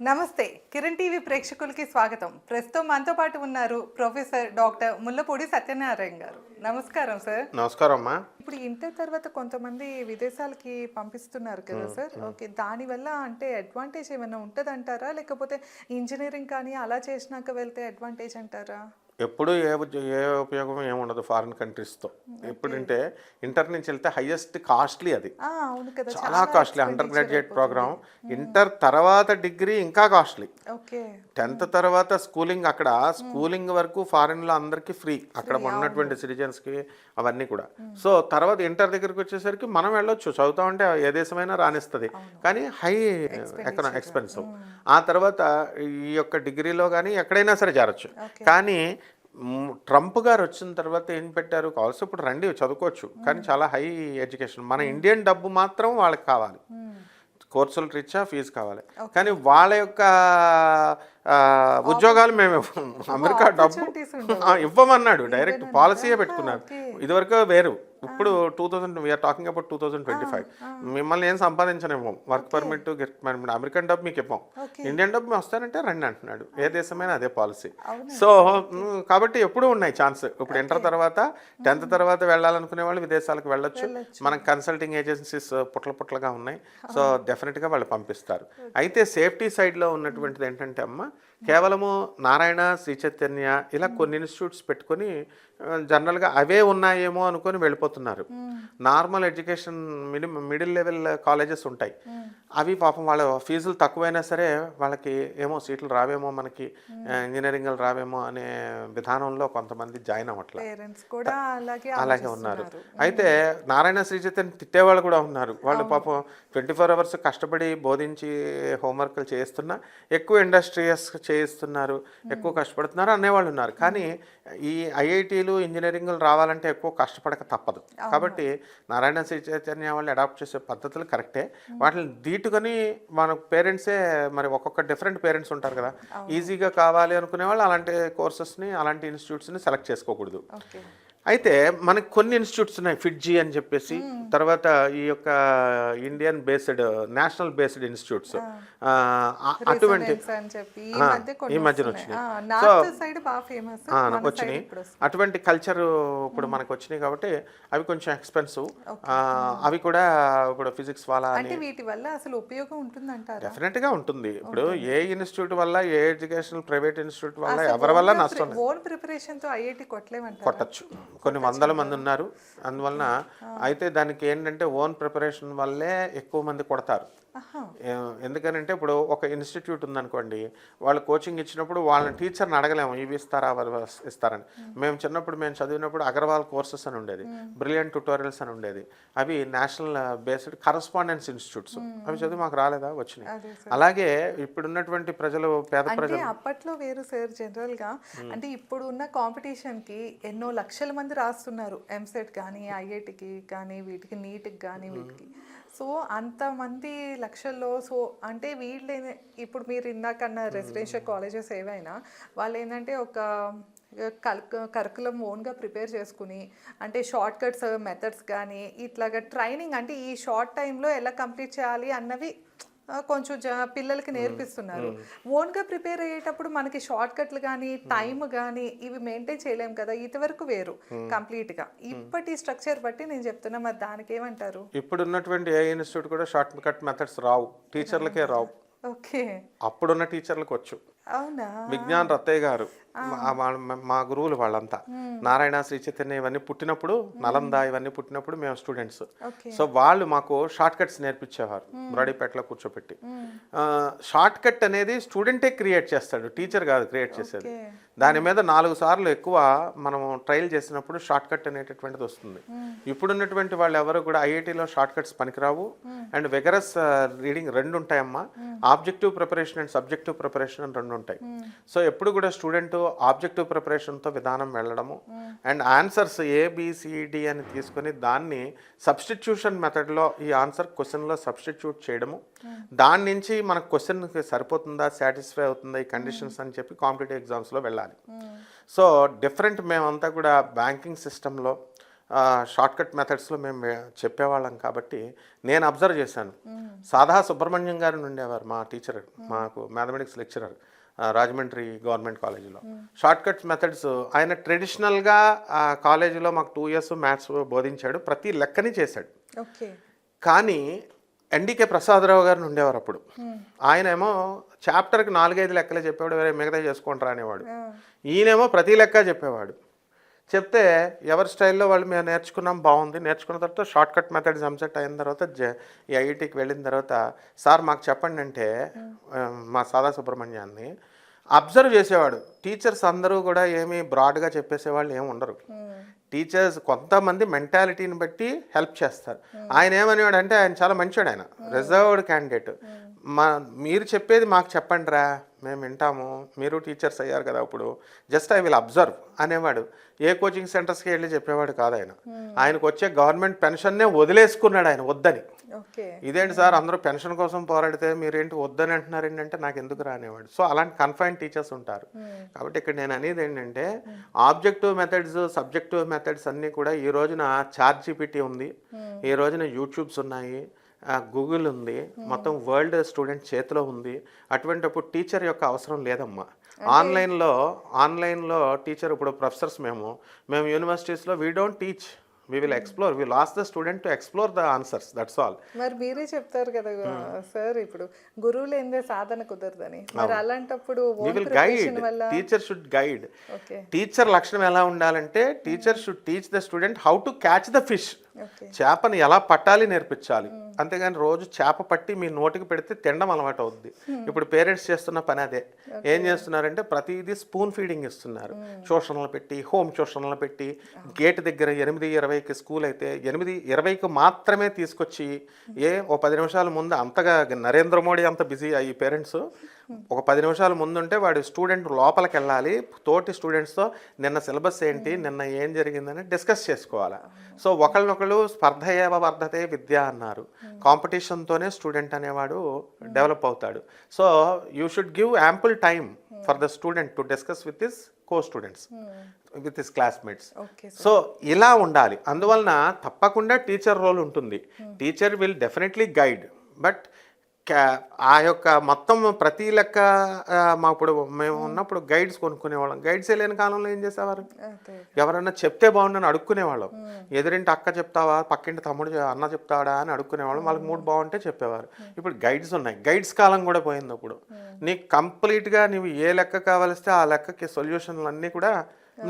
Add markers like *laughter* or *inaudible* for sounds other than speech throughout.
నమస్తే కిరణ్ టీవీ ప్రేక్షకులకి స్వాగతం. ప్రస్తుతం మనతో పాటు ఉన్నారు ప్రొఫెసర్ డాక్టర్ ముల్లపూడి సత్యనారాయణ గారు. నమస్కారం సార్. నమస్కారం అమ్మా ఇప్పుడు ఇంటర్ తర్వాత కొంతమంది విదేశాలకి పంపిస్తున్నారు కదా సార్. ఓకే దానివల్ల అంటే అడ్వాంటేజ్ ఏమైనా ఉంటుందంటారా? లేకపోతే ఇంజనీరింగ్ కానీ అలా చేసినాక వెళ్తే అడ్వాంటేజ్ అంటారా? ఎప్పుడు ఏ ఏ ఉపయోగం ఏముండదు ఫారిన్ కంట్రీస్తో ఎప్పుడంటే ఇంటర్ నుంచి వెళ్తే హైయెస్ట్ కాస్ట్లీ అది. చాలా costly under graduate program inter తర్వాత డిగ్రీ ఇంకా కాస్ట్లీ టెన్త్ తర్వాత స్కూలింగ్ అక్కడ స్కూలింగ్ వరకు ఫారిన్లో అందరికీ ఫ్రీ. అక్కడ ఉన్నటువంటి సిటిజన్స్కి అవన్నీ కూడా. సో తర్వాత ఇంటర్ దగ్గరికి వచ్చేసరికి మనం వెళ్ళొచ్చు. చదువుతా ఉంటే ఏ దేశమైనా రాణిస్తుంది కానీ హై ఎకనా ఎక్స్పెన్సివ్ ఆ తర్వాత ఈ యొక్క డిగ్రీలో కానీ ఎక్కడైనా సరే చేరొచ్చు. కానీ ట్రంప్ గారు వచ్చిన తర్వాత ఏం పెట్టారు? కావాల్సి ఇప్పుడు రండి చదువుకోవచ్చు. కానీ చాలా హై ఎడ్యుకేషన్. మన ఇండియన్ డబ్బు మాత్రం వాళ్ళకి కావాలి. కోర్సులు రీత్యా ఫీజు కావాలి. కానీ వాళ్ళ యొక్క ఉద్యోగాలు మేము. అమెరికా డబ్బు ఇవ్వమన్నాడు. డైరెక్ట్ పాలసీయే పెట్టుకున్నారు. ఇదివరకు వేరు. ఇప్పుడు two thousand we're talking about two thousand twenty five మిమ్మల్ని ఏం సంపాదించనివ్వం? Work permit get permit American డబ్బు మీకు ఇవ్వం. ఇండియన్ డబ్బు వస్తానంటే రండి అంటున్నాడు. ఏ దేశమైనా అదే పాలసీ సో కాబట్టి ఎప్పుడూ ఉన్నాయి ఛాన్స్ ఇప్పుడు ఇంటర్ తర్వాత టెన్త్ తర్వాత వెళ్ళాలనుకునే వాళ్ళు విదేశాలకు వెళ్ళొచ్చు. మనకి కన్సల్టింగ్ ఏజెన్సీస్ పుట్ల పుట్లగా ఉన్నాయి. సో డెఫినెట్గా వాళ్ళు పంపిస్తారు. అయితే సేఫ్టీ సైడ్లో ఉన్నటువంటిది ఏంటంటే అమ్మ కేవలము నారాయణ శ్రీ చైతన్య ఇలా కొన్ని ఇన్స్టిట్యూట్స్ పెట్టుకొని జనరల్గా అవే ఉన్నాయేమో అనుకొని వెళ్ళిపోతున్నారు. Normal education mid middle level colleges ఉంటాయి. అవి పాపం వాళ్ళ ఫీజులు తక్కువైనా సరే వాళ్ళకి ఏమో సీట్లు రావేమో మనకి ఇంజనీరింగ్లు రావేమో అనే విధానంలో కొంతమంది జాయిన్ అవ్వట్లేదు అలాగే ఉన్నారు. అయితే నారాయణ శ్రీ చైతన్య తిట్టేవాళ్ళు కూడా ఉన్నారు. వాళ్ళు పాపం ట్వంటీ ఫోర్ అవర్స్ కష్టపడి బోధించి హోంవర్క్లు చేస్తున్నా ఎక్కువ ఇండస్ట్రియస్ చేయిస్తున్నారు ఎక్కువ కష్టపడుతున్నారు అనేవాళ్ళు ఉన్నారు. కానీ ఈ ఐఐటీలు ఇంజనీరింగ్లు రావాలంటే ఎక్కువ కష్టపడక తప్పదు. కాబట్టి నారాయణ శ్రీ చైతన్య వాళ్ళు అడాప్ట్ చేసే పద్ధతులు కరెక్టే. వాటిని దీటుకొని మన పేరెంట్సే మరి ఒక్కొక్క డిఫరెంట్ పేరెంట్స్ ఉంటారు కదా. ఈజీగా కావాలి అనుకునే వాళ్ళు అలాంటి కోర్సెస్ని అలాంటి ఇన్స్టిట్యూట్స్ని సెలెక్ట్ చేసుకోకూడదు. అయితే మనకి కొన్ని ఇన్స్టిట్యూట్స్ ఉన్నాయి ఫిడ్జీ అని చెప్పేసి. తర్వాత ఈ యొక్క Indian based national based institutes. అటువంటి ఈ మధ్యన. వచ్చినాయి. ఆ, వచ్చినాయి. అటువంటి కల్చర్ ఇప్పుడు మనకు వచ్చినాయి కాబట్టి అవి కొంచెం ఎక్స్పెన్సివ్ అవి కూడా ఇప్పుడు ఫిజిక్స్ వాళ్ళ వీటి వల్ల అసలు ఉపయోగం ఉంటుందంటారా? డెఫినెట్గా ఉంటుంది. ఇప్పుడు ఏ ఇన్స్టిట్యూట్ వల్ల ఏ ఎడ్యుకేషనల్ ప్రైవేట్ ఇన్స్టిట్యూట్ వల్ల ఎవరి వల్ల నష్టం. ఓన్ ప్రిపరేషన్తో ఐఐటి కొట్టలేమంటారా? కొట్టచ్చు. కొన్ని వందల మంది ఉన్నారు. అందువలన అయితే దానికి ఏంటంటే ఓన్ ప్రిపరేషన్ వల్లే ఎక్కువ మంది కొడతారు. ఎందుకనంటే ఇప్పుడు ఒక ఇన్స్టిట్యూట్ ఉందనుకోండి వాళ్ళు కోచింగ్ ఇచ్చినప్పుడు వాళ్ళని టీచర్ని అడగలేము ఇవి ఇస్తారా ఇస్తారని. మేము. చిన్నప్పుడు మేము చదివినప్పుడు అగర్వాల్ కోర్సెస్ అని ఉండేది బ్రిలియంట్ ట్యూటోరియల్స్ అని ఉండేది. అవి నేషనల్ బేస్డ్ కరస్పాండెన్స్ ఇన్స్టిట్యూట్స్. అవి చదివి మాకు రాలేదా? వచ్చినాయి. అలాగే ఇప్పుడున్నటువంటి ప్రజలు పేద ప్రజలు అప్పట్లో వేరు సార్ జనరల్గా అంటే ఇప్పుడు ఉన్న కాంపిటీషన్కి ఎన్నో లక్షల మంది రాస్తున్నారు. ఎంసెట్ కానీ ఐఐటికి కానీ వీటికి నీట్కి కానీ వీటికి. సో అంతమంది లక్షల్లో సో అంటే వీళ్ళు ఇప్పుడు మీరు ఇందాక అన్న రెసిడెన్షియల్ కాలేజెస్ ఏవైనా వాళ్ళు ఏంటంటే ఒక కరికులం ఓన్గా ప్రిపేర్ చేసుకుని అంటే షార్ట్ కట్స్ మెథడ్స్ కానీ ఇట్లాగా ట్రైనింగ్ అంటే ఈ షార్ట్ టైంలో ఎలా కంప్లీట్ చేయాలి అన్నవి కొంచెం పిల్లలకి నేర్పిస్తున్నారు. ఓన్గా ప్రిపేర్ అయ్యేటప్పుడు మనకి షార్ట్ కట్లు కానీ టైం కానీ ఇవి మెయింటైన్ చేయలేం కదా ఇదివరకు వేరు కంప్లీట్గా. ఇప్పటి స్ట్రక్చర్ బట్టి నేను చెప్తున్నా మరి దానికి ఏమంటారు ఇప్పుడు ఉన్నటువంటి ఏ ఇన్స్టిట్యూట్ కూడా షార్ట్ కట్ మెథడ్స్ రావు. టీచర్లకే రావు. ఓకే. అప్పుడున్న టీచర్లకు వచ్చు విజ్ఞాన్ రత్తయ్య గారు మా- గురువులు వాళ్ళంతా. నారాయణ శ్రీ చైతన్య ఇవన్నీ పుట్టినప్పుడు నలంద ఇవన్నీ పుట్టినప్పుడు మేము స్టూడెంట్స్. సో వాళ్ళు మాకు షార్ట్ కట్స్ నేర్పించేవారు బ్రాడీపేటలో కూర్చోపెట్టి. షార్ట్ కట్ అనేది స్టూడెంటే క్రియేట్ చేస్తాడు టీచర్ కాదు క్రియేట్ చేసేది. దాని మీద నాలుగు సార్లు ఎక్కువ మనం ట్రయల్ చేసినప్పుడు షార్ట్ కట్ అనేటటువంటిది వస్తుంది. ఇప్పుడున్నటువంటి వాళ్ళు ఎవరు కూడా ఐఐటీలో షార్ట్ కట్స్ పనికిరావు. అండ్ వెగరస్ రీడింగ్ రెండు ఉంటాయమ్మా. Objective preparation and subjective preparation అని రెండు ఉంటాయి. సో ఎప్పుడు కూడా స్టూడెంట్ ఆబ్జెక్టివ్ ప్రిపరేషన్తో విధానం వెళ్ళడము. అండ్ ఆన్సర్స్ ఏబిసిడి అని తీసుకొని దాన్ని సబ్స్టిట్యూషన్ మెథడ్లో ఈ ఆన్సర్ క్వశ్చన్లో సబ్స్టిట్యూట్ చేయడము. దాని నుంచి మనకు క్వశ్చన్ సరిపోతుందా సాటిస్ఫై అవుతుందా ఈ కండిషన్స్ అని చెప్పి కాంపిటేటివ్ ఎగ్జామ్స్లో వెళ్ళాలి. సో డిఫరెంట్ మేమంతా కూడా బ్యాంకింగ్ సిస్టంలో షార్ట్ కట్ మెథడ్స్లో మేము చెప్పేవాళ్ళం కాబట్టి నేను అబ్జర్వ్ చేశాను. సాదా సుబ్రహ్మణ్యం గారు ఉండేవారు మా టీచర్ మాకు మ్యాథమెటిక్స్ లెక్చరర్. రాజమండ్రి గవర్నమెంట్ కాలేజీలో. షార్ట్ కట్ మెథడ్స్ ఆయన ట్రెడిషనల్గా ఆ కాలేజీలో మాకు టూ ఇయర్స్ మ్యాథ్స్ బోధించాడు ప్రతి లెక్కని చేశాడు. కానీ ఎన్డీకే ప్రసాదరావు గారిని ఉండేవారు అప్పుడు. ఆయన ఏమో చాప్టర్కి నాలుగైదు లెక్కలే చెప్పేవాడు వేరే మిగతా చేసుకుంటారా అనేవాడు ఈయనేమో ప్రతి లెక్క చెప్పేవాడు. చెప్తే ఎవరి స్టైల్లో వాళ్ళు మేము నేర్చుకున్నాం బాగుంది. నేర్చుకున్న తర్వాత షార్ట్ కట్ మెథడ్ ఎంసెట్ అయిన తర్వాత జ ఈ ఐఐటికి వెళ్ళిన తర్వాత సార్ మాకు చెప్పండి అంటే మా సాదా సుబ్రహ్మణ్యాన్ని అబ్జర్వ్ చేసేవాడు. టీచర్స్ అందరూ కూడా ఏమీ బ్రాడ్గా చెప్పేసేవాళ్ళు ఏమి ఉండరు. టీచర్స్ కొంతమంది మెంటాలిటీని బట్టి హెల్ప్ చేస్తారు. ఆయన ఏమనేవాడు అంటే ఆయన చాలా మంచివాడు ఆయన. రిజర్వ్డ్ క్యాండిడేట్ మా మీరు చెప్పేది మాకు చెప్పండి రా మేము వింటాము మీరు టీచర్స్ అయ్యారు కదా ఇప్పుడు జస్ట్ ఐ విల్ అబ్జర్వ్ అనేవాడు. ఏ కోచింగ్ సెంటర్స్కి వెళ్ళి చెప్పేవాడు కాదు ఆయన. ఆయనకు వచ్చే గవర్నమెంట్ పెన్షన్నే వదిలేసుకున్నాడు ఆయన వద్దని. ఇదేంటి సార్ అందరూ పెన్షన్ కోసం పోరాడితే మీరేంటి వద్దని అంటున్నారు ఏంటంటే నాకు ఎందుకు రానివాడు. సో అలాంటి కన్ఫైన్ టీచర్స్ ఉంటారు. కాబట్టి ఇక్కడ నేను అనేది ఏంటంటే ఆబ్జెక్టివ్ మెథడ్స్ సబ్జెక్టివ్ మెథడ్స్ అన్నీ కూడా ఈ రోజున చార్ట్ జీపీటీ ఉంది. ఈ రోజున యూట్యూబ్స్ ఉన్నాయి. గూగుల్ ఉంది మొత్తం వరల్డ్ స్టూడెంట్ చేతిలో ఉంది. అటువంటిప్పుడు టీచర్ యొక్క అవసరం లేదమ్మా. ఆన్లైన్లో ఆన్లైన్లో టీచర్ ఇప్పుడు ప్రొఫెసర్స్ మేము మేము యూనివర్సిటీస్లో we don't teach we will explore we lose the student to explore the answers that's all మరి మీరే చెప్తారు కదా సార్ ఇప్పుడు గురువు లేనిదే సాధన కుదరదని. మరి అలాంటప్పుడు we will guide teacher should guide teacher లక్షణం ఎలా ఉండాలంటే teacher should teach the student how to catch the fish చేపని ఎలా పట్టాలి నేర్పించాలి. అంతేగాని రోజు చేప పట్టి మీ నోటికి పెడితే తినడం అలవాటు అవుద్ది. ఇప్పుడు పేరెంట్స్ చేస్తున్న పని అదే. ఏం చేస్తున్నారంటే ప్రతిదీ స్పూన్ ఫీడింగ్ ఇస్తున్నారు. ట్యూషన్లు పెట్టి హోమ్ ట్యూషన్లు పెట్టి గేట్ దగ్గర ఎనిమిది ఇరవైకి స్కూల్ అయితే ఎనిమిది ఇరవైకి మాత్రమే తీసుకొచ్చి ఏ ఓ పది నిమిషాల ముందు అంతగా నరేంద్ర మోడీ అంత బిజీ అయ్యి పేరెంట్స్ ఒక పది నిమిషాల ముందుంటే వాడి స్టూడెంట్ లోపలికి వెళ్ళాలి తోటి స్టూడెంట్స్తో నిన్న సిలబస్ ఏంటి నిన్న ఏం జరిగిందని డిస్కస్ చేసుకోవాలి. సో ఒకళ్ళనొకళ్ళు స్పర్ధ ఏవ వర్ధతే విద్య అన్నారు. కాంపిటీషన్తోనే స్టూడెంట్ అనేవాడు డెవలప్ అవుతాడు. So you should give ample time for the student to discuss with his co students with his classmates. Okay so ఇలా ఉండాలి. అందువలన తప్పకుండా టీచర్ రోల్ ఉంటుంది. Teacher will definitely guide. But ఆ యొక్క మొత్తం ప్రతి లెక్క మా ఇప్పుడు మేము ఉన్నప్పుడు గైడ్స్ కొనుక్కునేవాళ్ళం. గైడ్స్ లేని కాలంలో ఏం చేసేవారు? ఎవరన్నా చెప్తే బాగుండని అడుక్కునేవాళ్ళం. ఎదురింటి అక్క చెప్తావా? పక్కింటి తమ్ముడు అన్న చెప్తాడా అని అడుక్కునేవాళ్ళం. వాళ్ళకి మూడు బాగుంటే చెప్పేవారు. ఇప్పుడు గైడ్స్ ఉన్నాయి. గైడ్స్ కాలం కూడా పోయింది ఇప్పుడు నీకు కంప్లీట్గా నీవు ఏ లెక్క కావలిస్తే ఆ లెక్కకి సొల్యూషన్లు అన్నీ కూడా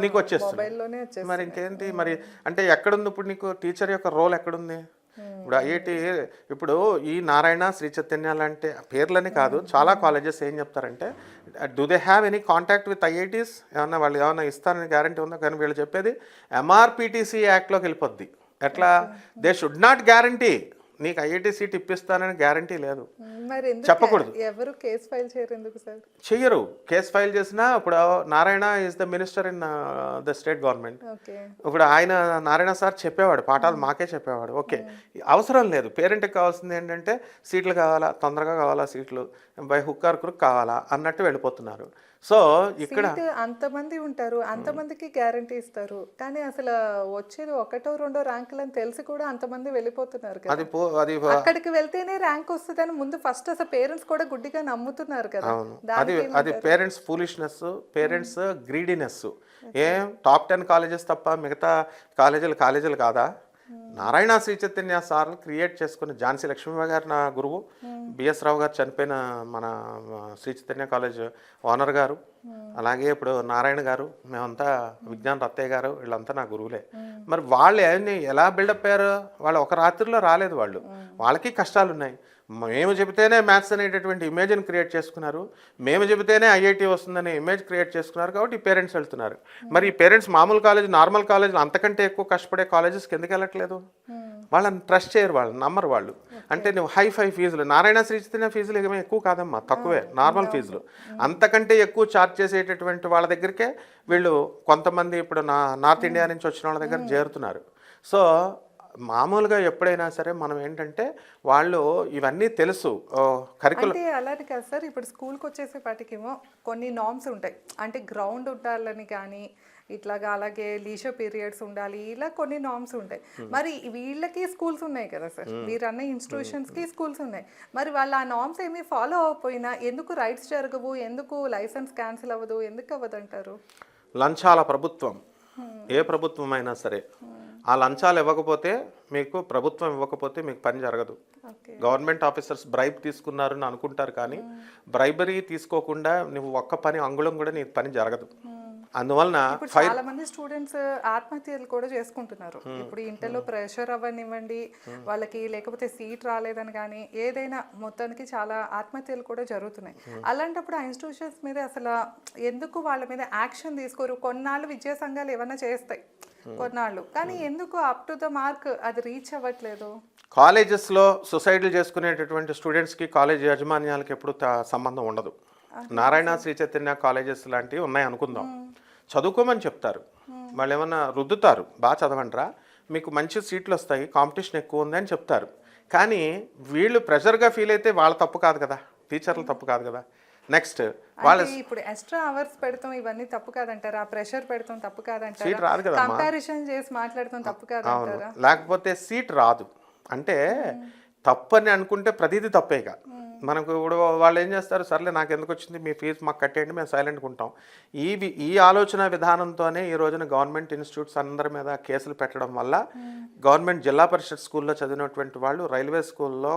నీకు వచ్చేస్తున్నాయి. మొబైల్లోనే వచ్చేసి మరి ఇంకేంటి? మరి అంటే ఎక్కడుంది ఇప్పుడు నీకు? టీచర్ యొక్క రోల్ ఎక్కడుంది? ఇప్పుడు ఐఐటి ఇప్పుడు ఈ నారాయణ శ్రీ చైతన్య లాంటి పేర్లని కాదు చాలా కాలేజెస్ ఏం చెప్తారంటే do they have any contact with IITs? ఏమన్నా వాళ్ళు ఏమన్నా ఇస్తారని గ్యారంటీ ఉందా? కానీ వీళ్ళు చెప్పేది ఎంఆర్పిటిసి యాక్ట్లోకి వెళ్ళిపోద్ది. ఎట్లా? దే షుడ్ నాట్ గ్యారంటీ నీకు ఐఐటి సీట్ ఇప్పిస్తానని గ్యారంటీ లేదు. మరి చెప్పకూడదు. ఎవరు కేసు ఫైల్ చేయరు ఎందుకు సార్? చెయ్యరు. కేసు ఫైల్ చేసినా ఇప్పుడు Narayana is the minister in the state government ఇప్పుడు ఆయన నారాయణ సార్ చెప్పేవాడు పాఠాలు మాకే చెప్పేవాడు. ఓకే. అవసరం లేదు. పేరెంట్కి కావాల్సింది ఏంటంటే సీట్లు కావాలా తొందరగా కావాలా సీట్లు బై హుక్ ఆర్ క్రుక్ కావాలా అన్నట్టు వెళ్ళిపోతున్నారు. సో ఇక్కడ అంతమంది ఉంటారు అంతమందికి గ్యారంటీ ఇస్తారు. కానీ అసలు వచ్చేది ఒకటో రెండో ర్యాంకులని తెలిసి కూడా అంతమంది వెళ్ళిపోతున్నారు కదా. అది అక్కడికి వెళ్తేనే ర్యాంక్ వస్తుందని ముందు ఫస్ట్ అసలు పేరెంట్స్ కూడా గుడ్డిగా నమ్ముతున్నారు కదా. అది అది పేరెంట్స్ ఫూలిష్నెస్ పేరెంట్స్ గ్రీడీనెస్. ఏం? టాప్ టెన్ కాలేజెస్ తప్ప మిగతా కాలేజీలు కాలేజీలు కాదా? నారాయణ శ్రీ చైతన్య సార్ క్రియేట్ చేసుకున్న ఝాన్సీ లక్ష్మీబాయి గారు నా గురువు. బిఎస్ రావు గారు చనిపోయిన మన శ్రీ చైతన్య కాలేజ్ ఓనర్ గారు. అలాగే ఇప్పుడు నారాయణ గారు మేమంతా విజ్ఞాన్ రత్తయ్య గారు వీళ్ళంతా నా గురువులే. మరి వాళ్ళు ఎలా బిల్డప్ అయ్యారు? వాళ్ళు ఒక రాత్రిలో రాలేదు వాళ్ళు. వాళ్ళకి కష్టాలు ఉన్నాయి మేము చెబితేనే మ్యాథ్స్ అనేటటువంటి ఇమేజ్ని క్రియేట్ చేసుకున్నారు. మేము చెబితేనే ఐఐటి వస్తుందనే ఇమేజ్ క్రియేట్ చేసుకున్నారు కాబట్టి పేరెంట్స్ వెళ్తున్నారు. మరి ఈ పేరెంట్స్ మామూలు కాలేజ్ నార్మల్ కాలేజ్ అంతకంటే ఎక్కువ కష్టపడే కాలేజెస్కి ఎందుకు వెళ్ళట్లేదు. వాళ్ళని ట్రస్ట్ చేయరు వాళ్ళు నమ్మరు వాళ్ళు. అంటే నువ్వు హై ఫై ఫీజులు నారాయణ శ్రీ చైతన్య ఫీజులు ఏమీ ఎక్కువ కాదమ్మా తక్కువే నార్మల్ ఫీజులు. అంతకంటే ఎక్కువ చార్జ్ చేసేటటువంటి వాళ్ళ దగ్గరికే వీళ్ళు కొంతమంది ఇప్పుడు నా నార్త్ ఇండియా నుంచి వచ్చిన వాళ్ళ దగ్గర చేరుతున్నారు. సో మామూలుగా ఎప్పుడైనా సరే మనం ఏంటంటే వాళ్ళు ఇవన్నీ తెలుసు. కరికులం అంటే అలాంటి కాదు సార్ ఇప్పుడు స్కూల్కి వచ్చేసేపాటికేమో కొన్ని నామ్స్ ఉంటాయి. అంటే గ్రౌండ్ ఉండాలని కానీ ఇట్లాగా అలాగే లీజర్ పీరియడ్స్ ఉండాలి ఇలా కొన్ని నామ్స్ ఉంటాయి. మరి వీళ్ళకి స్కూల్స్ ఉన్నాయి కదా సార్. మీరు అన్న ఇన్స్టిట్యూషన్స్కి స్కూల్స్ ఉన్నాయి. మరి వాళ్ళు ఆ నామ్స్ ఏమీ ఫాలో అవ్వకపోయినా ఎందుకు రైట్స్ జరగవు ఎందుకు లైసెన్స్ క్యాన్సిల్ అవ్వదు ఎందుకు అవ్వదు అంటారు లంచాల ప్రభుత్వం. ఏ ప్రభుత్వం అయినా సరే ఆ లంచాలు ఇవ్వకపోతే మీకు ప్రభుత్వం ఇవ్వకపోతే మీకు పని జరగదు. గవర్నమెంట్ ఆఫీసర్స్ బ్రైబ్ తీసుకున్నారని అనుకుంటారు కానీ బ్రైబరీ తీసుకోకుండా నువ్వు ఒక్క పని అంగుళం కూడా నీ పని జరగదు. అందువలన చాలా మంది స్టూడెంట్స్ ఆత్మహత్యలు కూడా చేసుకుంటున్నారు. ఇప్పుడు ఇంటర్లో ప్రెషర్ అవ్వనివ్వండి వాళ్ళకి లేకపోతే సీట్ రాలేదని కానీ ఏదైనా మొత్తానికి చాలా ఆత్మహత్యలు కూడా జరుగుతున్నాయి. అలాంటప్పుడు ఆ ఇన్స్టిట్యూషన్స్ మీద అసలు ఎందుకు వాళ్ళ మీద యాక్షన్ తీసుకోరు? కొన్నాళ్ళు విద్యా సంఘాలు ఏమన్నా చేస్తాయి కొన్నాళ్ళు. కానీ ఎందుకు అప్ టు ద మార్క్ అది రీచ్ అవ్వట్లేదు? కాలేజెస్లో సొసైటీలు చేసుకునేటటువంటి స్టూడెంట్స్కి కాలేజ్ యాజమాన్యాలకి ఎప్పుడు సంబంధం ఉండదు. నారాయణ శ్రీ చైతన్య కాలేజెస్ లాంటివి ఉన్నాయి అనుకుందాం. చదువుకోమని చెప్తారు. వాళ్ళు ఏమన్నా రుద్దుతారు బాగా చదవండిరా మీకు మంచి సీట్లు వస్తాయి కాంపిటీషన్ ఎక్కువ ఉంది అని చెప్తారు. కానీ వీళ్ళు ప్రెషర్గా ఫీల్ అయితే వాళ్ళ తప్పు కాదు కదా టీచర్ల తప్పు కాదు కదా. నెక్స్ట్ వాళ్ళ ఇప్పుడు ఎక్స్ట్రా అవర్స్ పెడతాం ఇవన్నీ తప్పు కాదంటారా? ప్రెషర్ పెడతాం తప్పు సీట్ కాదంటారా రాదు కదమ్మా. కంపారిజన్ చేసి మాట్లాడతాం తప్పు కాదంటారా? లేకపోతే సీట్ రాదు. అంటే తప్పని అనుకుంటే ప్రతిదీ తప్పేగా మనకు ఇప్పుడు వాళ్ళు ఏం చేస్తారు? సర్లే నాకు ఎందుకు వచ్చింది మీ ఫీజు మాకు కట్టేయండి మేము సైలెంట్గా ఉంటాం. ఈ ఈ ఆలోచన విధానంతోనే ఈ రోజున గవర్నమెంట్ ఇన్స్టిట్యూట్స్ అందరి మీద కేసులు పెట్టడం వల్ల గవర్నమెంట్ జిల్లా పరిషత్ స్కూల్లో చదివినటువంటి వాళ్ళు రైల్వే స్కూల్లో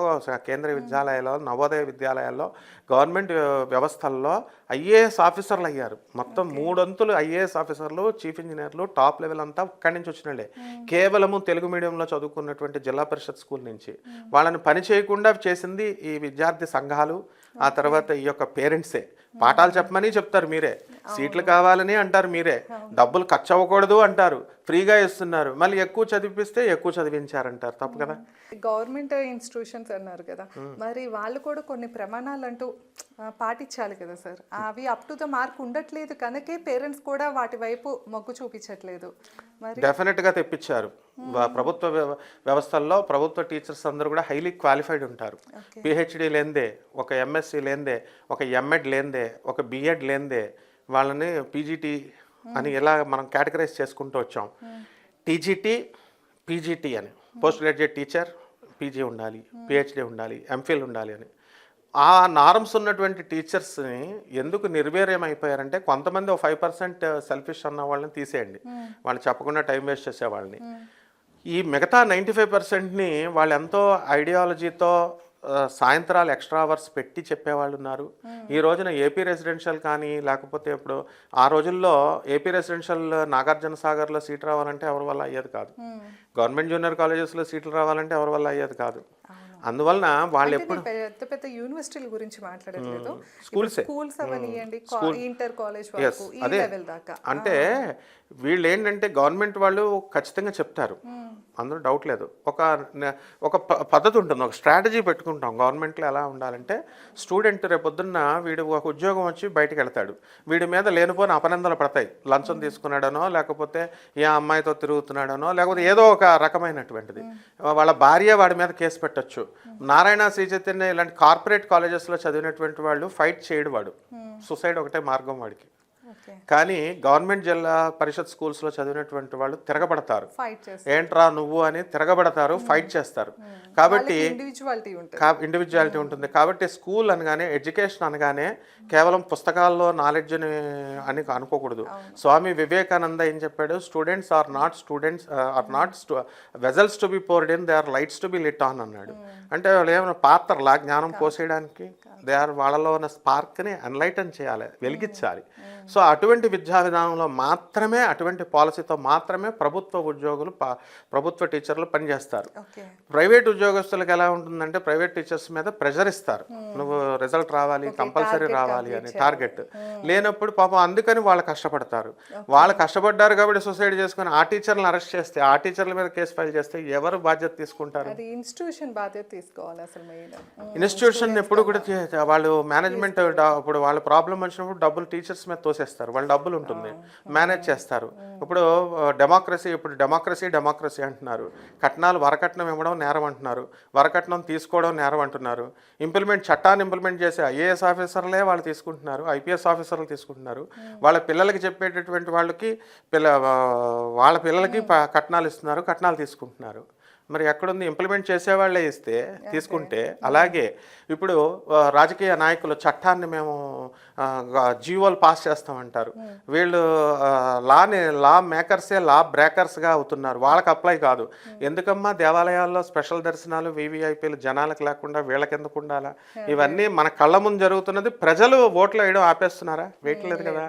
కేంద్రీయ విద్యాలయాల్లో నవోదయ విద్యాలయాల్లో గవర్నమెంట్ వ్యవస్థల్లో ఐఏఎస్ ఆఫీసర్లు అయ్యారు. మొత్తం మూడొంతులు ఐఏఎస్ ఆఫీసర్లు చీఫ్ ఇంజనీర్లు టాప్ లెవెల్ అంతా అక్కడి నుంచి వచ్చిన వాళ్ళే కేవలము తెలుగు మీడియంలో చదువుకున్నటువంటి జిల్లా పరిషత్ స్కూల్ నుంచి. వాళ్ళని పని చేయకుండా చేసింది ఈ విద్యార్థి సంఘాలు ఆ తర్వాత ఈ యొక్క పేరెంట్సే. పాఠాలు చెప్పమని చెప్తారు మీరే. సీట్లు కావాలని అంటారు మీరే. డబ్బులు ఖర్చు అవ్వకూడదు అంటారు. ఫ్రీగా ఇస్తున్నారు. మళ్ళీ ఎక్కువ చదివిపిస్తే ఎక్కువ చదివించారంటారు. తప్పు కదా? గవర్నమెంట్ ఇన్స్టిట్యూషన్స్ అన్నారు కదా. మరి వాళ్ళు కూడా కొన్ని ప్రమాణాలు అంటూ పాటించాలి కదా సార్? అవి అప్ టు ద మార్క్ ఉండట్లేదు కనుకే పేరెంట్స్ కూడా వాటి వైపు మొగ్గు చూపించట్లేదు. మరి డెఫినెట్గా తెప్పించారు. ప్రభుత్వ వ్యవ- వ్యవస్థల్లో ప్రభుత్వ టీచర్స్ అందరూ కూడా హైలీ క్వాలిఫైడ్ ఉంటారు. పిహెచ్డి లేనిదే ఒక ఎంఎస్సి లేనిదే ఒక ఎంఎడ్ లేనిదే ఒక బిఎడ్ లేనిదే వాళ్ళని పీజీటీ అని ఇలా మనం కేటగరైజ్ చేసుకుంటూ వచ్చాం. టీజీటీ పీజీటీ అని. పోస్ట్ గ్రాడ్యుయేట్ టీచర్ పీజీ ఉండాలి పిహెచ్డి ఉండాలి ఎంఫిల్ ఉండాలి అని. ఆ నారమ్స్ ఉన్నటువంటి టీచర్స్ని ఎందుకు నిర్వీర్యం అయిపోయారంటే కొంతమంది ఒక ఫైవ్ పర్సెంట్ సెల్ఫిష్ అన్న వాళ్ళని తీసేయండి. వాళ్ళు చెప్పకుండా టైం వేస్ట్ చేసే వాళ్ళని ఈ మిగతా నైంటీ ఫైవ్ పర్సెంట్ని వాళ్ళు ఎంతో ఐడియాలజీతో సాయంత్రాలు ఎక్స్ట్రా అవర్స్ పెట్టి చెప్పేవాళ్ళు ఉన్నారు. ఈ రోజున ఏపీ రెసిడెన్షియల్ కానీ లేకపోతే ఇప్పుడు ఆ రోజుల్లో ఏపీ రెసిడెన్షియల్ నాగార్జున సాగర్లో సీట్ రావాలంటే ఎవరి వల్ల అయ్యేది కాదు. గవర్నమెంట్ జూనియర్ కాలేజెస్లో సీట్లు రావాలంటే ఎవరి వల్ల అయ్యేది కాదు. అందువలన వాళ్ళు నేను పెద్ద పెద్ద యూనివర్సిటీల గురించి మాట్లాడట్లేదు. స్కూల్సే. స్కూల్స్ అవనియండి ఇంటర్ కాలేజ్ Yes, వరకు ఈ అదే. లెవెల్ దాకా. అంటే వీళ్ళు ఏంటంటే గవర్నమెంట్ వాళ్ళు ఖచ్చితంగా చెప్తారు. అందులో డౌట్ లేదు. ఒక ఒక ప- పద్ధతి ఉంటుంది. ఒక స్ట్రాటజీ పెట్టుకుంటాం. గవర్నమెంట్లో ఎలా ఉండాలంటే స్టూడెంట్ రేపొద్దున్న వీడు ఒక ఉద్యోగం వచ్చి బయటికి వెళ్తాడు. వీడి మీద లేనిపోని అపనందలు పడతాయి. లంచం తీసుకున్నాడనో లేకపోతే ఏ అమ్మాయితో తిరుగుతున్నాడనో లేకపోతే ఏదో ఒక రకమైనటువంటిది. వాళ్ళ భార్య వాడి మీద కేసు పెట్టొచ్చు. నారాయణ శ్రీ చైతన్య ఇలాంటి కార్పొరేట్ కాలేజెస్లో చదివినటువంటి వాళ్ళు ఫైట్ చేయడు వాడు. సుసైడ్ ఒకటే మార్గం వాడికి. కానీ గవర్నమెంట్ జిల్లా పరిషత్ స్కూల్స్లో చదివినటువంటి వాళ్ళు తిరగబడతారు. ఏంట్రా నువ్వు అని తిరగబడతారు ఫైట్ చేస్తారు. కాబట్టి ఇండివిజువాలిటీ ఉంటుంది. ఇండివిజువాలిటీ ఉంటుంది. కాబట్టి స్కూల్ అనగానే ఎడ్యుకేషన్ అనగానే కేవలం పుస్తకాల్లో నాలెడ్జ్ని అని అనుకోకూడదు. స్వామి వివేకానంద ఏం చెప్పాడు? Students are not students are not vessels to be poured in they are lights to be lit on అన్నాడు. అంటే వాళ్ళు ఏమైనా పాత్రలా జ్ఞానం పోసేయడానికి? దే ఆర్ వాళ్ళలో ఉన్న స్పార్క్ని అన్లైటన్ చేయాలి వెలిగించాలి. సో అటువంటి విద్యా విధానంలో మాత్రమే అటువంటి పాలసీతో మాత్రమే ప్రభుత్వ ఉద్యోగులు ప్రభుత్వ టీచర్లు పనిచేస్తారు. ప్రైవేట్ ఉద్యోగస్తులకు ఎలా ఉంటుందంటే ప్రైవేట్ టీచర్స్ మీద ప్రెషర్ ఇస్తారు. నువ్వు రిజల్ట్ రావాలి కంపల్సరీ రావాలి అని టార్గెట్. లేనప్పుడు పాపం అందుకని వాళ్ళు కష్టపడతారు. వాళ్ళు కష్టపడ్డారు కాబట్టి సూసైడ్ చేసుకుని ఆ టీచర్లను అరెస్ట్ చేస్తే ఆ టీచర్ల మీద కేసు ఫైల్ చేస్తే ఎవరు బాధ్యత తీసుకుంటారు? ఇన్స్టిట్యూషన్ బాధ్యత తీసుకోవాలి అసలు ఇన్స్టిట్యూషన్ ఎప్పుడు కూడా వాళ్ళు మేనేజ్మెంట్ ఇప్పుడు వాళ్ళ ప్రాబ్లం వచ్చినప్పుడు డబ్బులు టీచర్స్ మీద తోసేస్తారు. చేసుకుంటారు వాళ్ళ డబ్బులు ఉంటుంది. మేనేజ్ చేస్తారు. ఇప్పుడు డెమోక్రసీ ఇప్పుడు డెమోక్రసీ డెమోక్రసీ అంటున్నారు. కట్నాలు వరకట్నం ఇవ్వడం నేరం అంటున్నారు. వరకట్నం తీసుకోవడం నేరం అంటున్నారు. ఇంప్లిమెంట్ చట్టాన్ని ఇంప్లిమెంట్ చేసే ఐఏఎస్ ఆఫీసర్లే వాళ్ళు తీసుకుంటున్నారు. ఐపీఎస్ ఆఫీసర్లు తీసుకుంటున్నారు. వాళ్ళ పిల్లలకి చెప్పేటటువంటి వాళ్ళకి పిల్ల వాళ్ళ పిల్లలకి కట్నాలు ఇస్తున్నారు కట్నాలు తీసుకుంటున్నారు. మరి ఎక్కడుంది? ఇంప్లిమెంట్ చేసేవాళ్ళే ఇస్తే తీసుకుంటే అలాగే ఇప్పుడు రాజకీయ నాయకులు చట్టాన్ని మేము జీవోలు పాస్ చేస్తామంటారు. వీళ్ళు లాని లా మేకర్సే లా బ్రేకర్స్గా అవుతున్నారు. వాళ్ళకి అప్లై కాదు. ఎందుకమ్మా? దేవాలయాల్లో స్పెషల్ దర్శనాలు వీవీఐపీలు జనాలకు లేకుండా వీళ్ళకి ఎందుకు ఉండాలా? ఇవన్నీ మన కళ్ళ ముందు జరుగుతున్నది. ప్రజలు ఓట్లు వేయడం ఆపేస్తున్నారా? వేయట్లేదు కదా.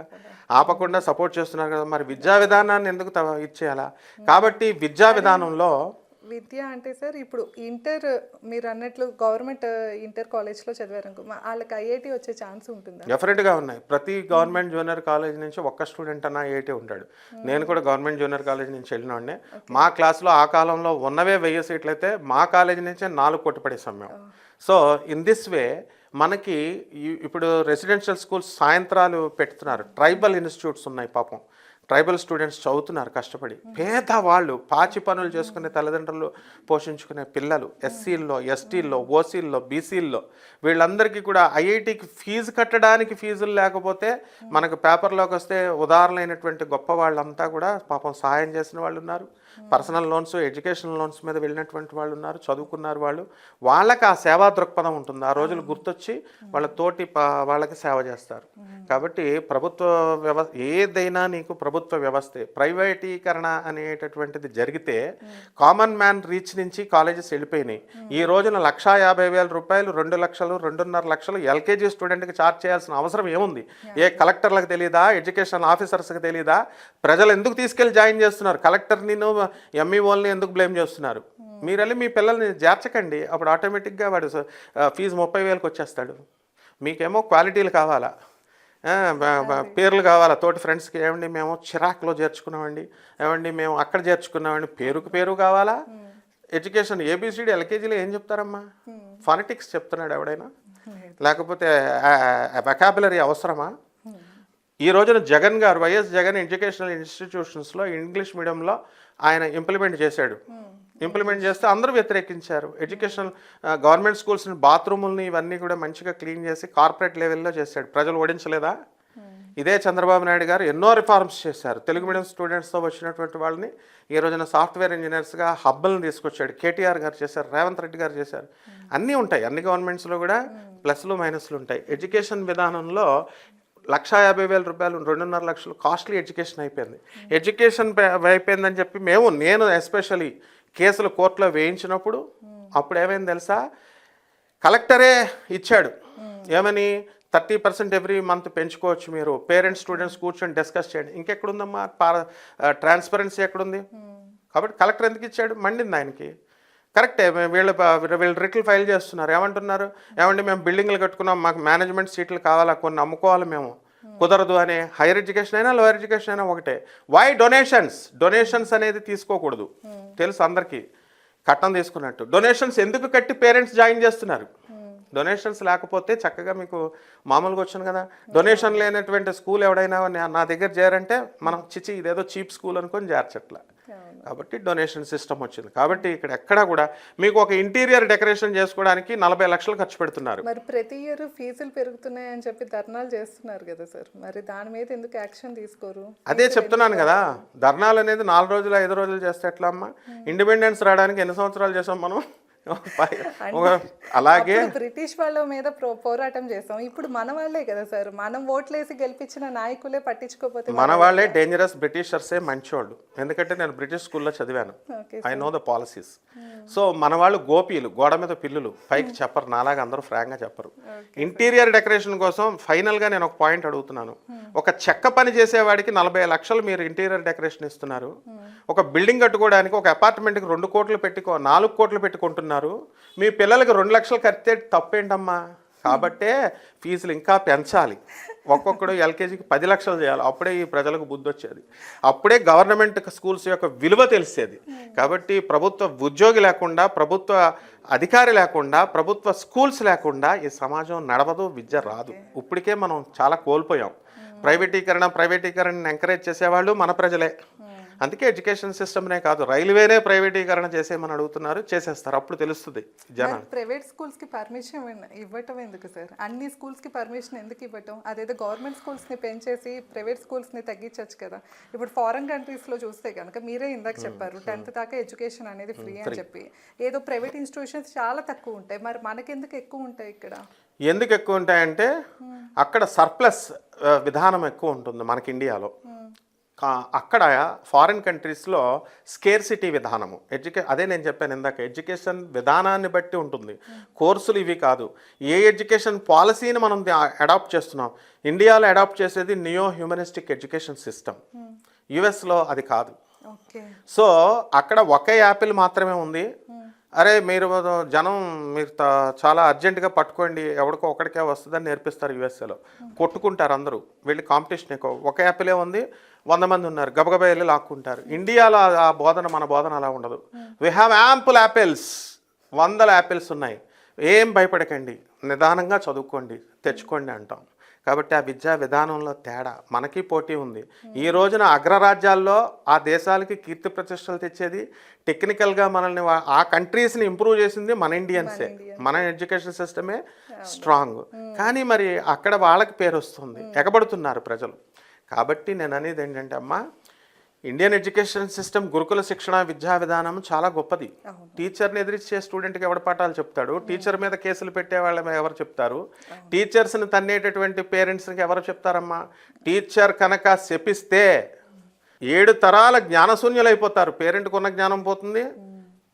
ఆపకుండా సపోర్ట్ చేస్తున్నారు కదా. మరి విద్యా విధానాన్ని ఎందుకు ఇచ్చేయాలా కాబట్టి విద్యా విధానంలో విద్య అంటే సార్ ఇప్పుడు ఇంటర్ మీరు అన్నట్లు గవర్నమెంట్ ఇంటర్ కాలేజ్లో చదివారు వాళ్ళకి ఐఐటి వచ్చే ఛాన్స్ ఉంటుందా? డెఫినెట్గా ఉన్నాయి. ప్రతి గవర్నమెంట్ జూనియర్ కాలేజ్ నుంచి ఒక్క స్టూడెంట్ అన్న ఏటే ఉంటాడు. నేను కూడా గవర్నమెంట్ జూనియర్ కాలేజ్ నుంచి వెళ్ళినోడే మా క్లాస్లో ఆ కాలంలో ఉన్నవే వెయ్యి సీట్లు అయితే మా కాలేజ్ నుంచే నాలుగు కొట్టుపడేసాం మేము సో ఇన్ దిస్ వే మనకి ఇప్పుడు రెసిడెన్షియల్ స్కూల్స్ సాయంత్రాలు పెడుతున్నారు. ట్రైబల్ ఇన్స్టిట్యూట్స్ ఉన్నాయి పాపం. ట్రైబల్ స్టూడెంట్స్ చదువుతున్నారు కష్టపడి. పేదవాళ్ళు పాచి పనులు చేసుకునే తల్లిదండ్రులు పోషించుకునే పిల్లలు ఎస్సీల్లో ఎస్టీల్లో ఓసీల్లో బీసీల్లో వీళ్ళందరికీ కూడా ఐఐటికి ఫీజు కట్టడానికి ఫీజులు లేకపోతే మనకు పేపర్లోకి వస్తే ఉదాహరణైనటువంటి గొప్ప వాళ్ళంతా కూడా పాపం సహాయం చేసిన వాళ్ళు ఉన్నారు. పర్సనల్ లోన్స్ ఎడ్యుకేషన్ లోన్స్ మీద వెళ్ళినటువంటి వాళ్ళు ఉన్నారు చదువుకున్నారు వాళ్ళు. వాళ్ళకి ఆ సేవా దృక్పథం ఉంటుంది. ఆ రోజులు గుర్తొచ్చి వాళ్ళ తోటి వాళ్ళకి సేవ చేస్తారు. కాబట్టి ప్రభుత్వ వ్యవ ఏదైనా నీకు ప్రభుత్వ వ్యవస్థే ప్రైవేటీకరణ అనేటటువంటిది జరిగితే కామన్ మ్యాన్ రీచ్ నుంచి కాలేజెస్ వెళ్ళిపోయినాయి. ఈ రోజున లక్షా యాభై వేల రూపాయలు రెండు లక్షలు రెండున్నర లక్షలు ఎల్కేజీ స్టూడెంట్కి ఛార్జ్ చేయాల్సిన అవసరం ఏముంది? ఏ కలెక్టర్లకు తెలియదా ఎడ్యుకేషన్ ఆఫీసర్స్కి తెలియదా ప్రజలు ఎందుకు తీసుకెళ్ళి జాయిన్ చేస్తున్నారు? కలెక్టర్ నేను ఎంఈఓల్ని ఎందుకు బ్లేమ్ చేస్తున్నారు? మీరు వెళ్ళి మీ పిల్లల్ని చేర్చకండి. అప్పుడు ఆటోమేటిక్గా వాడు ఫీజు ముప్పై వేలకు వచ్చేస్తాడు. మీకేమో క్వాలిటీలు కావాలా? పేర్లు కావాలా? తోటి ఫ్రెండ్స్కి ఏమండి మేము చిరాక్లో చేర్చుకున్నామండి. ఏమండి మేము అక్కడ చేర్చుకున్నామండి. పేరుకు పేరు కావాలా? ఎడ్యుకేషన్ ఏబిసిడి ఎల్కేజీలో ఏం చెప్తారమ్మా? ఫానటిక్స్ చెప్తున్నాడు ఎవడైనా. లేకపోతే వెకాబులరీ అవసరమా? ఈ రోజున జగన్ గారు వైఎస్ జగన్ ఎడ్యుకేషనల్ ఇన్స్టిట్యూషన్స్లో ఇంగ్లీష్ మీడియంలో ఆయన ఇంప్లిమెంట్ చేశాడు. ఇంప్లిమెంట్ చేస్తే అందరూ వ్యతిరేకించారు. ఎడ్యుకేషనల్ గవర్నమెంట్ స్కూల్స్ని బాత్రూముల్ని ఇవన్నీ కూడా మంచిగా క్లీన్ చేసి కార్పొరేట్ లెవెల్లో చేశాడు. ప్రజలు ఓడించలేదా? ఇదే చంద్రబాబు నాయుడు గారు ఎన్నో రిఫార్మ్స్ చేశారు. తెలుగు మీడియం స్టూడెంట్స్తో వచ్చినటువంటి వాళ్ళని ఈ రోజున సాఫ్ట్వేర్ ఇంజనీర్స్గా హబ్బల్ని తీసుకొచ్చాడు. కేటీఆర్ గారు చేశారు రేవంత్ రెడ్డి గారు చేశారు. అన్నీ ఉంటాయి. అన్ని గవర్నమెంట్స్లో కూడా ప్లస్లు మైనస్లు ఉంటాయి. ఎడ్యుకేషన్ విధానంలో లక్షా యాభై వేల రూపాయలు రెండున్నర లక్షలు కాస్ట్లీ ఎడ్యుకేషన్ అయిపోయింది. ఎడ్యుకేషన్ అయిపోయిందని చెప్పి మేము నేను ఎస్పెషలీ కేసులు కోర్టులో వేయించినప్పుడు అప్పుడు ఏమైంది తెలుసా? కలెక్టరే ఇచ్చాడు. ఏమని? థర్టీ పర్సెంట్ ఎవ్రీ మంత్ పెంచుకోవచ్చు మీరు. పేరెంట్స్ స్టూడెంట్స్ కూర్చొని డిస్కస్ చేయండి. ఇంకెక్కడుందమ్మా? పార ట్రాన్స్పరెన్సీ ఎక్కడుంది? కాబట్టి కలెక్టర్ ఎందుకు ఇచ్చాడు? మండింది ఆయనకి. కరెక్టే వీళ్ళు వీళ్ళు రిట్లు ఫైల్ చేస్తున్నారు. ఏమంటున్నారు? ఏమండి మేము బిల్డింగ్లు కట్టుకున్నాం మాకు మేనేజ్మెంట్ సీట్లు కావాలా కొన్ని అమ్ముకోవాలి మేము. కుదరదు అనే హైయర్ ఎడ్యుకేషన్ అయినా లోయర్ ఎడ్యుకేషన్ అయినా ఒకటే. వై డొనేషన్స్ డొనేషన్స్ అనేది తీసుకోకూడదు. తెలుసు అందరికీ. కట్నం తీసుకున్నట్టు. డొనేషన్స్ ఎందుకు కట్టి పేరెంట్స్ జాయిన్ చేస్తున్నారు? డొనేషన్స్ లేకపోతే చక్కగా మీకు మామూలుగా వచ్చాను కదా. డొనేషన్ లేనటువంటి స్కూల్ ఎవడైనా నా- దగ్గర చేరంటే మనం చిచి ఇదేదో చీప్ స్కూల్ అనుకొని చేర్చట్లా కాబట్టి డొనేషన్ సిస్టమ్ వచ్చింది. కాబట్టి ఇక్కడ ఎక్కడా కూడా మీకు ఒక ఇంటీరియర్ డెకరేషన్ చేసుకోవడానికి నలభై లక్షలు ఖర్చు పెడుతున్నారు. మరి ప్రతి ఇయర్ ఫీజులు పెరుగుతున్నాయని చెప్పి ధర్నాలు చేస్తున్నారు కదా సార్. మరి దాని మీద ఎందుకు యాక్షన్ తీసుకోరు? అదే చెప్తున్నాను కదా. ధర్నాలు అనేది నాలుగు రోజులు ఐదు రోజులు చేస్తే ఎట్లా అమ్మా? ఇండిపెండెన్స్ రావడానికి ఎన్ని సంవత్సరాలు చేసాం మనం? అలాగే బ్రిటిష్ వాళ్ళ మీద ప్రో- పోరాటం చేస్తాం. ఇప్పుడు మన వాళ్ళే కదా సార్. మనం ఓట్లేసి గెలిపించిన నాయకులే పట్టించుకోకపోతే మన వాళ్ళే డేంజరస్ బ్రిటిషర్సే మంచోళ్ళు. ఎందుకంటే నేను బ్రిటిష్ స్కూల్లో చదివాను. I know the policies so మన వాళ్ళు గోపీలు గోడ మీద పిల్లులు. పైకి చెప్పరు నాలాగా అందరూ ఫ్రాంక్గా చెప్పరు. ఇంటీరియర్ డెకరేషన్ కోసం ఫైనల్గా నేను ఒక పాయింట్ అడుగుతున్నాను. ఒక చెక్క పని చేసేవాడికి నలభై లక్షలు మీరు ఇంటీరియర్ డెకరేషన్ ఇస్తున్నారు. ఒక బిల్డింగ్ కట్టుకోవడానికి ఒక అపార్ట్మెంట్కి రెండు కోట్లు పెట్టుకో నాలుగు కోట్లు పెట్టుకుంటున్నారు. మీ పిల్లలకి రెండు లక్షలు కడితే తప్పేంటమ్మా? కాబట్టే ఫీజులు ఇంకా పెంచాలి. ఒక్కొక్కడు ఎల్కేజీకి పది లక్షలు చేయాలి. అప్పుడే ఈ ప్రజలకు బుద్ధి వచ్చేది. అప్పుడే గవర్నమెంట్ స్కూల్స్ యొక్క విలువ తెలిసేది. కాబట్టి ప్రభుత్వ ఉద్యోగి లేకుండా ప్రభుత్వ అధికారి లేకుండా ప్రభుత్వ స్కూల్స్ లేకుండా ఈ సమాజం నడవదు విద్య రాదు. ఇప్పటికే మనం చాలా కోల్పోయాం. ప్రైవేటీకరణ ప్రైవేటీకరణని ఎంకరేజ్ చేసేవాళ్ళు మన ప్రజలే. అందుకే ఎడ్యుకేషన్ సిస్టమ్నే కాదు రైల్వేనే ప్రైవేటీకరణ చేసేయమని అడుగుతున్నారు చేసేస్తారు. అప్పుడు తెలుస్తుంది జనాలు. ప్రైవేట్ స్కూల్స్కి పర్మిషన్ ఇవ్వటం ఎందుకు సార్? అన్ని స్కూల్స్కి పర్మిషన్ ఎందుకు ఇవ్వటం? అదేదో గవర్నమెంట్ స్కూల్స్ని పెంచేసి ప్రైవేట్ స్కూల్స్ని తగ్గించవచ్చు కదా. ఇప్పుడు ఫారెన్ కంట్రీస్లో చూస్తే కనుక మీరే ఇందాక చెప్పారు టెన్త్ దాకా ఎడ్యుకేషన్ అనేది ఫ్రీ అని చెప్పి. ఏదో ప్రైవేట్ ఇన్స్టిట్యూషన్స్ చాలా తక్కువ ఉంటాయి. మరి మనకెందుకు ఎక్కువ ఉంటాయి ఇక్కడ? ఎందుకు ఎక్కువ ఉంటాయంటే అక్కడ సర్ప్లస్ విధానం ఎక్కువ ఉంటుంది మనకి ఇండియాలో. అక్కడ ఫారిన్ కంట్రీస్లో స్కేర్సిటీ విధానము. ఎడ్యుకే అదే నేను చెప్పాను ఇందాక ఎడ్యుకేషన్ విధానాన్ని బట్టి ఉంటుంది. కోర్సులు ఇవి కాదు. ఏ ఎడ్యుకేషన్ పాలసీని మనం అడాప్ట్ చేస్తున్నాం? ఇండియాలో అడాప్ట్ చేసేది నియో హ్యూమనిస్టిక్ ఎడ్యుకేషన్ సిస్టమ్. యుఎస్లో అది కాదు. సో అక్కడ ఒకే యాపిల్ మాత్రమే ఉంది. అరే మీరు జనం మీరు చాలా అర్జెంటుగా పట్టుకోండి ఎవరికో ఒకడికే వస్తుందని నేర్పిస్తారు యుఎస్ఏలో. కొట్టుకుంటారు అందరూ. వెళ్ళి కాంపిటీషన్ ఎక్కువ. ఒక యాపిలే ఉంది వంద మంది ఉన్నారు గబగబా వెళ్ళి లాక్కుంటారు. ఇండియాలో ఆ- ఆ బోధన మన బోధన అలా ఉండదు. వీ హ్యావ్ యాంపుల్ యాపిల్స్ వందల యాపిల్స్ ఉన్నాయి. ఏం భయపడకండి. నిదానంగా చదువుకోండి తెచ్చుకోండి అంటాం. కాబట్టి ఆ విద్యా విధానంలో తేడా. మనకి పోటీ ఉంది. ఈ రోజున అగ్రరాజ్యాల్లో ఆ దేశాలకి కీర్తి ప్రతిష్టలు తెచ్చేది టెక్నికల్గా మనల్ని ఆ కంట్రీస్ని ఇంప్రూవ్ చేసింది మన ఇండియన్సే మన ఎడ్యుకేషన్ సిస్టమే స్ట్రాంగ్ కానీ మరి అక్కడ వాళ్ళకి పేరు వస్తుంది ఎగబడుతున్నారు ప్రజలు. కాబట్టి నేను అనేది ఏంటంటే అమ్మా ఇండియన్ ఎడ్యుకేషన్ సిస్టమ్ గురుకుల శిక్షణ విద్యా విధానం చాలా గొప్పది. టీచర్ని ఎదిరించే స్టూడెంట్కి ఎవడ పాఠాలు చెప్తాడు? టీచర్ మీద కేసులు పెట్టే వాళ్ళ మీద ఎవరు చెప్తారు? టీచర్స్ని తన్నేటటువంటి పేరెంట్స్కి ఎవరు చెప్తారమ్మా? టీచర్ కనుక శపిస్తే ఏడు తరాల జ్ఞానశూన్యులైపోతారు. పేరెంట్కి ఉన్న జ్ఞానం పోతుంది.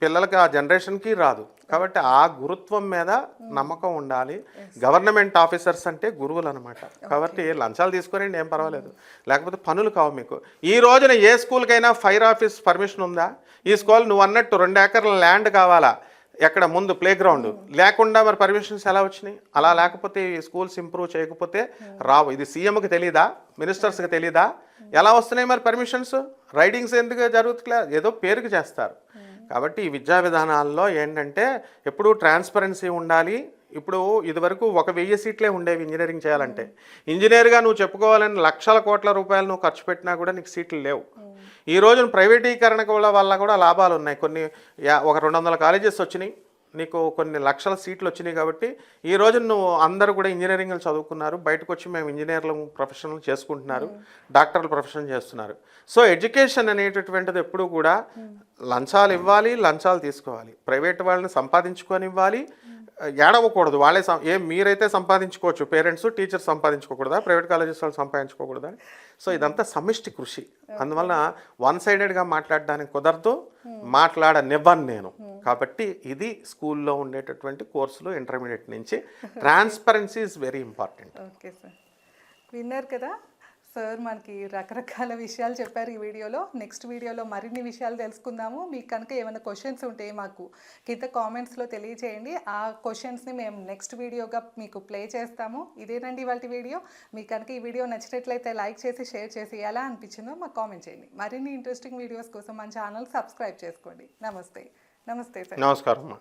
పిల్లలకి ఆ జనరేషన్కి రాదు. కాబట్టి ఆ గురుత్వం మీద నమ్మకం ఉండాలి. గవర్నమెంట్ ఆఫీసర్స్ అంటే గురువులు అనమాట కాబట్టి లంచాలు తీసుకొని ఏం పర్వాలేదు. లేకపోతే పనులు కావు మీకు. ఈ రోజున ఏ స్కూల్కైనా ఫైర్ ఆఫీస్ పర్మిషన్ ఉందా? ఈ స్కూల్ నువ్వు అన్నట్టు రెండు ఏకర్ల ల్యాండ్ కావాలా? ఎక్కడ ముందు ప్లే గ్రౌండ్ లేకుండా మరి పర్మిషన్స్ ఎలా వచ్చినాయి? అలా లేకపోతే ఈ స్కూల్స్ ఇంప్రూవ్ చేయకపోతే రావు. ఇది సీఎంకి తెలీదా? మినిస్టర్స్కి తెలీదా? ఎలా వస్తున్నాయి మరి పర్మిషన్స్? రైడింగ్స్ ఎందుకు జరుగుతులే? ఏదో పేరుకి చేస్తారు. కాబట్టి ఈ విద్యా విధానాల్లో ఏంటంటే ఎప్పుడూ ట్రాన్స్పరెన్సీ ఉండాలి. ఇప్పుడు ఇదివరకు ఒక వెయ్యి సీట్లే ఉండేవి ఇంజనీరింగ్ చేయాలంటే. ఇంజనీర్గా నువ్వు చెప్పుకోవాలని లక్షల కోట్ల రూపాయలు నువ్వు ఖర్చు పెట్టినా కూడా నీకు సీట్లు లేవు. ఈ రోజున ప్రైవేటీకరణ వల్ల కూడా లాభాలు ఉన్నాయి. కొన్ని ఒక రెండు వందల కాలేజెస్ వచ్చినాయి. నీకు కొన్ని లక్షల సీట్లు వచ్చినాయి కాబట్టి ఈ రోజు నువ్వు అందరూ కూడా ఇంజనీరింగ్లు చదువుకున్నారు. బయటకు వచ్చి మేము ఇంజనీర్లు ప్రొఫెషనల్ చేసుకుంటున్నారు. డాక్టర్లు ప్రొఫెషన్ చేస్తున్నారు. సో ఎడ్యుకేషన్ అనేటటువంటిది ఎప్పుడూ కూడా లంచాలు ఇవ్వాలి లంచాలు తీసుకోవాలి. ప్రైవేట్ వాళ్ళని సంపాదించుకొని ఇవ్వాలి. ఏడవకూడదు. వాళ్ళే ఏం మీరైతే సంపాదించుకోవచ్చు పేరెంట్స్ టీచర్స్ సంపాదించుకోకూడదా? ప్రైవేట్ కాలేజెస్ వాళ్ళు సంపాదించుకోకూడదా? సో ఇదంతా సమిష్టి కృషి. అందువల్ల వన్ సైడెడ్గా మాట్లాడడానికి కుదరదు. మాట్లాడనివ్వను నేను. కాబట్టి ఇది స్కూల్లో ఉండేటటువంటి కోర్సులు ఇంటర్మీడియట్ నుంచి. *laughs* Transparency is very important. Okay sir విన్నారు కదా? సార్ మనకి రకరకాల విషయాలు చెప్పారు ఈ వీడియోలో. నెక్స్ట్ వీడియోలో మరిన్ని విషయాలు తెలుసుకుందాము. మీకు కనుక ఏమైనా క్వశ్చన్స్ ఉంటే మాకు కింద కామెంట్స్లో తెలియచేయండి. ఆ క్వశ్చన్స్ని మేము నెక్స్ట్ వీడియోగా మీకు ప్లే చేస్తాము. ఇదేనండి ఇవాళ వీడియో. మీకు కనుక ఈ వీడియో నచ్చినట్లయితే లైక్ చేసి షేర్ చేసి ఎలా అనిపించిందో మాకు కామెంట్ చేయండి. మరిన్ని ఇంట్రెస్టింగ్ వీడియోస్ కోసం మన ఛానల్ సబ్స్క్రైబ్ చేసుకోండి. నమస్తే. నమస్తే సార్. నమస్కారం